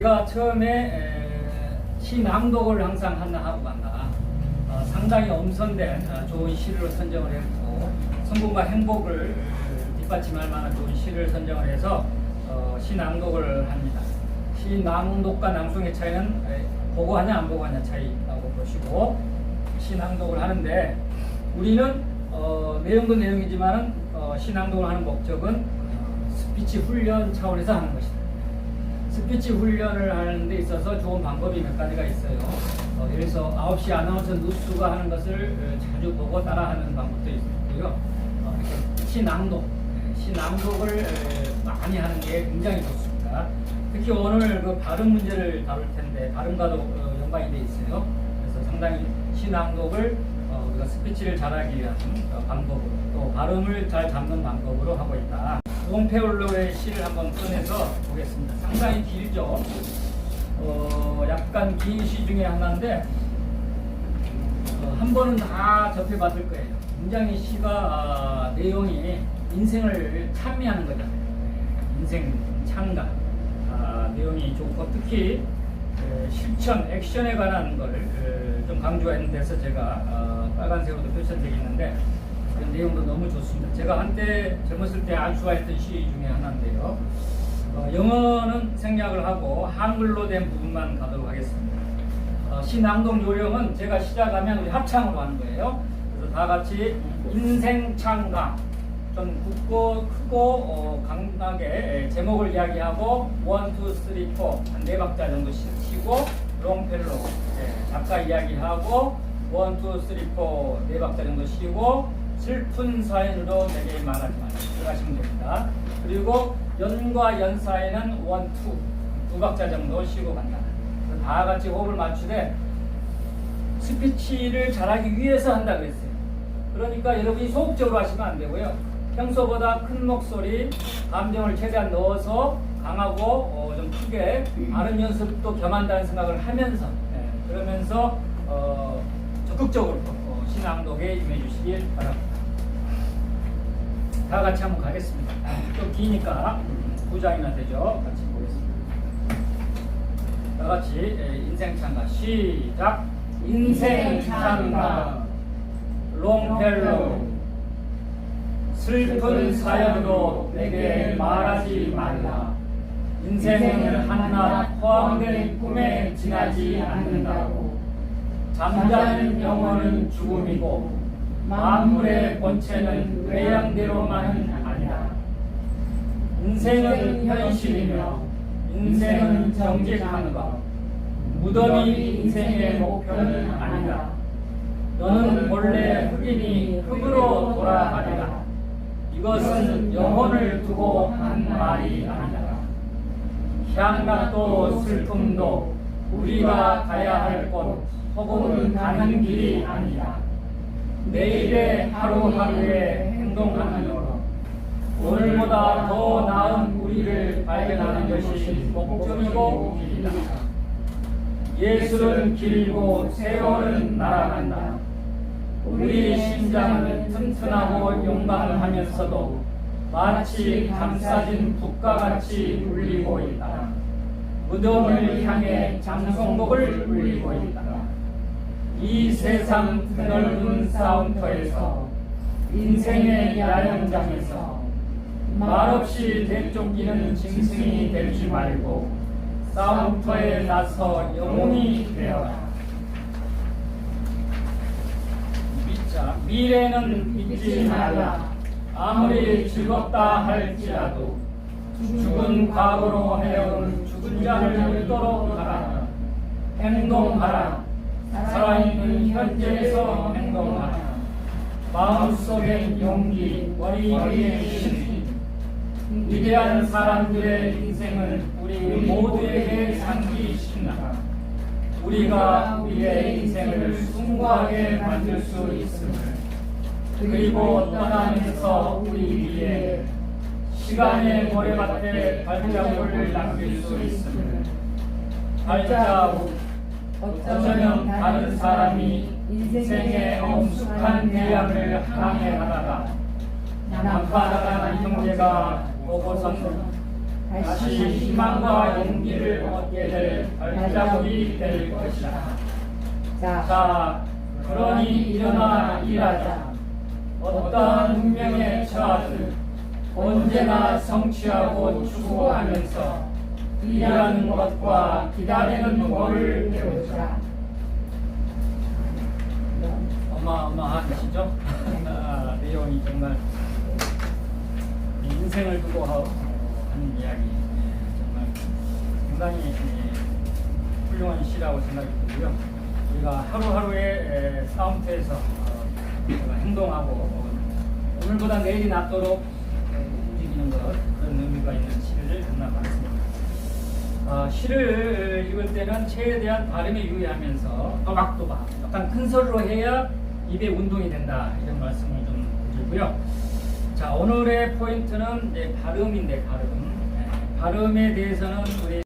제가 처음에 에, 시 낭독을 항상 하나 하고 간다. 어, 상당히 엄선된 어, 좋은 시를 선정을 했고 성공과 행복을 뒷받침할 만한 좋은 시를 선정을 해서 어, 시 낭독을 합니다. 시 낭독과 낭송의 차이는 에, 보고 하냐 안 보고 하냐 차이라고 보시고 시 낭독을 하는데 우리는 어, 내용도 내용이지만은 어, 시 낭독을 하는 목적은 어, 스피치 훈련 차원에서 하는 것이다. 스피치 훈련을 하는 데 있어서 좋은 방법이 몇 가지가 있어요. 어, 들어서 9시 아나운서 뉴스가 하는 것을 어, 자주 보고 따라하는 방법도 있고요. 어, 시낭독, 예, 시낭독을 에, 많이 하는 게 굉장히 좋습니다. 특히 오늘 그 발음 문제를 다룰 텐데 발음과도 어, 연관이 돼 있어요. 그래서 상당히 시낭독을 어, 우리가 스피치를 잘하기 위한 어, 방법으로 또 발음을 잘 잡는 방법으로 하고 있다. 롱페올로의 시를 한번 꺼내서 보겠습니다. 상당히 길죠. 어, 약간 긴 시 중에 하나인데 어, 한 번은 다 접해봤을 거예요. 굉장히 시가 아, 내용이 인생을 찬미하는 거잖아요. 인생 창가 아, 내용이 좋고 특히 에, 실천, 액션에 관한 걸 좀 강조하는 데서 제가 어, 빨간색으로 표시되어 있는데 그 내용도 너무 좋습니다. 제가 한때 젊었을 때 아주 좋아했던 시 중에 하나인데요. 어, 영어는 생략을 하고 한글로 된 부분만 가도록 하겠습니다. 어, 시낭동 요령은 제가 시작하면 우리 합창으로 하는 거예요. 그래서 다 같이 인생 창가 좀 굵고 크고 어, 강하게 제목을 이야기하고 원, 투, 쓰리, 포한네 박자 정도 시- 쉬고 롱펠로 예, 작가 이야기하고 원, 투, 쓰리, 포네 박자 정도 쉬고 슬픈 사연으로 되게 많았지만 들어가시면 됩니다. 그리고 연과 연 사이는 원, 투, 두 박자 정도 쉬고 간다. 다 같이 호흡을 맞추되 스피치를 잘하기 위해서 한다 그랬어요. 그러니까 여러분이 소극적으로 하시면 안 되고요. 평소보다 큰 목소리, 감정을 최대한 넣어서 강하고 어, 좀 크게 발음 연습도 겸한다는 생각을 하면서 예, 그러면서 어, 적극적으로 어, 신앙독에 임해 주시길 바랍니다. 다 같이 한번 가겠습니다. 좀 기니까 두 장이나 되죠. 같이 보겠습니다. 다 같이 예, 인생 창가 시작. 인생 창가 롱펠로 슬픈 사연으로 내게 말하지 말라. 인생은 한낱 포함된 꿈에 지나지 않는다고. 잠자는 영혼은 죽음이고 만물의 본체는 외양대로만은 아니다. 인생은 현실이며 인생은 정직한 것. 무덤이 인생의 목표는 아니다. 너는 본래 흑인이 흑으로 돌아가리라. 이것은 영혼을 두고 한 말이 아니다. 향락도 슬픔도 우리가 가야 할 곳 혹은 가는 길이 아니다. 내일의 하루하루에 행동하는 오늘보다 더 나은 우리를 발견하는 것이 목적이고 길이다. 예술은 길고 세월은 날아간다. 우리 심장은 튼튼하고 용감하면서도 마치 감싸진 북가같이 울리고 있다. 무덤을 향해 장송곡을 울리고 있다. 이 세상 드넓은 싸움터에서 인생의 야영장에서 말없이 되쫓기는 짐승이 되지 말고 싸움터에 나서 영웅이 되어라. 자, 미래는 믿지 말라. 아무리 즐겁다 할지라도 죽은 과거로 해온 죽은 자를 믿도록 하라. 행동하라. 살아있는 현재에서 행동하라. 마음속엔 용기, 머리위에 힘. 위대한 사람들의 인생을 우리 모두에게 상기시킨다. 우리가 우리의 인생을 숭고하게 만들 수 있음을 그리고 떠나면서 우리 위에 시간의 모래밭에 발자국을 남길 수 있음을 발자국 어쩌면 다른 사람이 인생의 엄숙한 대양을 항해하다가 남바다라는 형제가 보고서는 다시 희망과 용기를 얻게 될 발자국이 될 것이다. 자, 자, 그러니 일어나 일하자. 어떠한 운명에 처하든 언제나 성취하고 추구하면서 일하는 것과 기다리는 것을 배우자. 어마어마하시죠? 아, 내용이 정말 인생을 두고 하- 하는 이야기 정말 상당히 예, 훌륭한 시라고 생각이 들고요. 우리가 하루하루의 에, 싸움터에서 어, 행동하고 어, 오늘보다 내일이 낫도록 어, 움직이는 것 그런 의미가 있는 시를 만나봤습니다. 어, 시를 읽을 때는 체에 대한 발음에 유의하면서 또박또박 약간 큰 소리로 해야 입에 운동이 된다 이런 말씀을 좀 드리고요. 자 오늘의 포인트는 네, 발음인데 발음 네, 발음에 대해서는 우리